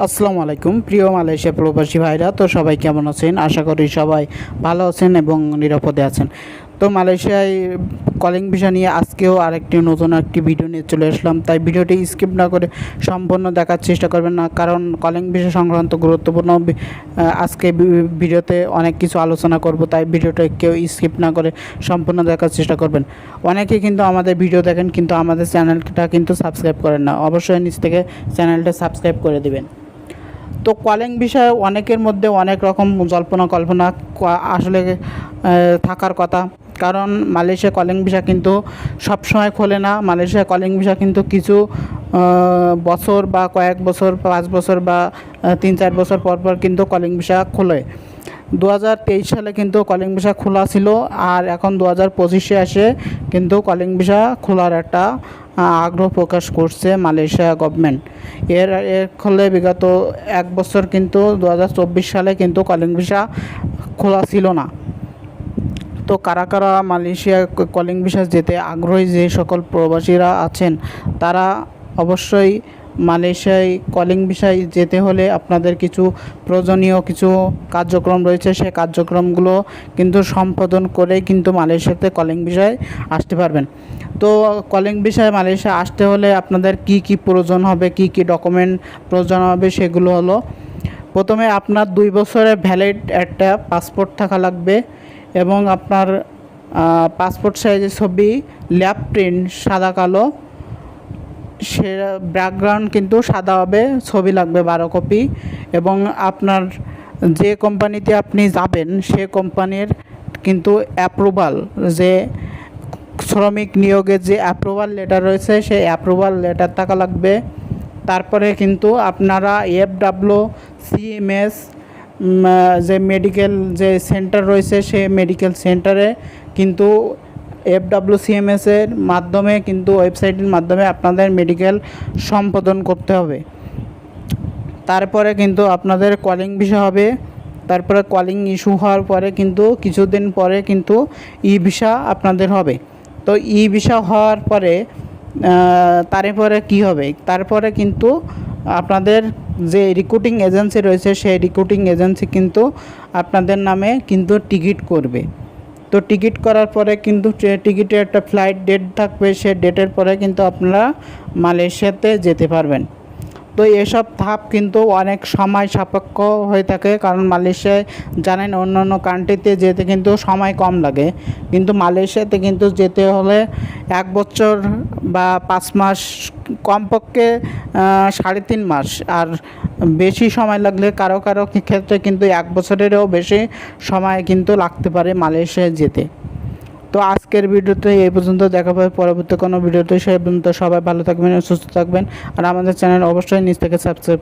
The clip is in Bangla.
আসসালামু আলাইকুম। প্রিয় মালয়েশিয়া প্রবাসী ভাইরা, তো সবাই কেমন আছেন? আশা করি সবাই ভালো আছেন এবং নিরাপদে আছেন। তো মালয়েশিয়ায় কলিং ভিসা নিয়ে আজকেও আরেকটি নতুন একটি ভিডিও নিয়ে চলে আসলাম। তাই ভিডিওটি স্কিপ না করে সম্পূর্ণ দেখার চেষ্টা করবেন না, কারণ কলিং ভিসা সংক্রান্ত গুরুত্বপূর্ণ আজকে ভিডিওতে অনেক কিছু আলোচনা করব, তাই ভিডিওটা কেউ স্কিপ না করে সম্পূর্ণ দেখার চেষ্টা করবেন। অনেকেই কিন্তু আমাদের ভিডিও দেখেন, কিন্তু আমাদের চ্যানেলটা কিন্তু সাবস্ক্রাইব করেন না। অবশ্যই নিচ থেকে চ্যানেলটা সাবস্ক্রাইব করে দিবেন। তো কলিং বিষয়ে অনেকের মধ্যে অনেক রকম জল্পনা কল্পনা আসলে থাকার কথা। কারণ মালয়েশিয়া কলিং ভিসা কিন্তু সবসময় খোলে না। মালয়েশিয়া কলিং ভিসা কিন্তু কিছু বছর বা কয়েক বছর, পাঁচ বছর বা তিন চার বছর পর পর কিন্তু কলিং ভিসা খোলে। দু হাজার তেইশ সালে কিন্তু কলিং ভিসা খোলা ছিল। আর এখন দু হাজার পঁচিশে আসে কিন্তু কলিং ভিসা খোলার একটা আগ্রহ প্রকাশ করছে মালয়েশিয়া গভর্নমেন্ট এর এর ফলে বিগত এক বছর কিন্তু দু হাজার চব্বিশ সালে কিন্তু কলিং ভিসা খোলা ছিল না। তো কারা কারা মালয়েশিয়া কলিং ভিসা যেতে আগ্রহী যে সকল প্রবাসীরা আছেন, তারা অবশ্যই মালয়েশিয়ায় কলিং ভিসায় যেতে হলে আপনাদের কিছু প্রয়োজনীয় কিছু কার্যক্রম রয়েছে সেই কার্যক্রমগুলো কিন্তু সম্পাদন করে কিন্তু মালয়েশিয়াতে কলিং ভিসায় আসতে পারবেন। তো কলিং ভিসায় মালয়েশিয়া আসতে হলে আপনাদের কি কি প্রয়োজন হবে, কি কি ডকুমেন্ট প্রয়োজন হবে সেগুলো হলো, প্রথমে আপনার দুই বছরের ভ্যালিড একটা পাসপোর্ট থাকা লাগবে এবং আপনার পাসপোর্ট সাইজের ছবি ল্যাব প্রিন্ট সাদা, কালো সে ব্যাকগ্রাউন্ড কিন্তু সাদা হবে, ছবি লাগবে বারো কপি। এবং আপনার যে কোম্পানিতে আপনি যাবেন, সে কোম্পানির কিন্তু অ্যাপ্রুভাল যে শ্রমিক নিয়োগের যে অ্যাপ্রুভাল লেটার রয়েছে, সেই অ্যাপ্রুভাল লেটার থাকা লাগবে। তারপরে কিন্তু আপনারা এফ ডাব্লু সিএমএস যে মেডিকেল যে সেন্টার রয়েছে সেই মেডিকেল সেন্টারে কিন্তু এফ ডাব্লু সিএমএসের মাধ্যমে কিন্তু ওয়েবসাইটের মাধ্যমে আপনাদের মেডিকেল সম্পাদন করতে হবে। তারপরে কিন্তু আপনাদের কলিং ভিসা হবে। তারপরে কলিং ইস্যু হওয়ার পরে কিন্তু কিছুদিন পরে কিন্তু ই ভিসা আপনাদের হবে। তো ই ভিসা হওয়ার পরে তারপরে কি হবে? তারপরে কিন্তু আপনাদের যে রিক্রুটিং এজেন্সি রয়েছে, সেই রিক্রুটিং এজেন্সি কিন্তু আপনাদের নামে কিন্তু টিকিট করবে। তো টিকিট করার পরে কিন্তু টিকিটের একটা ফ্লাইট ডেট থাকবে, সে ডেটের পরে কিন্তু আপনারা মালয়েশিয়াতে যেতে পারবেন। তো এসব ধাপ কিন্তু অনেক সময় সাপেক্ষ হয়ে থাকে, কারণ মালয়েশিয়ায় জানেন অন্য অন্য কান্ট্রিতে যেতে কিন্তু সময় কম লাগে। কিন্তু মালয়েশিয়াতে কিন্তু যেতে হলে এক বছর বা পাঁচ মাস, কমপক্ষে সাড়ে তিন মাস। আর বেশি সময় লাগলে কারও কারও ক্ষেত্রে কিন্তু এক বছরেরও বেশি সময় কিন্তু লাগতে পারে মালয়েশিয়ায় যেতে। তো আজকের ভিডিওতে এই পর্যন্ত, দেখা পাবে পরবর্তী কোনো ভিডিওতে। সেই পর্যন্ত সবাই ভালো থাকবেন, সুস্থ থাকবেন। আর আমাদের চ্যানেল অবশ্যই নিজ থেকে সাবস্ক্রাইব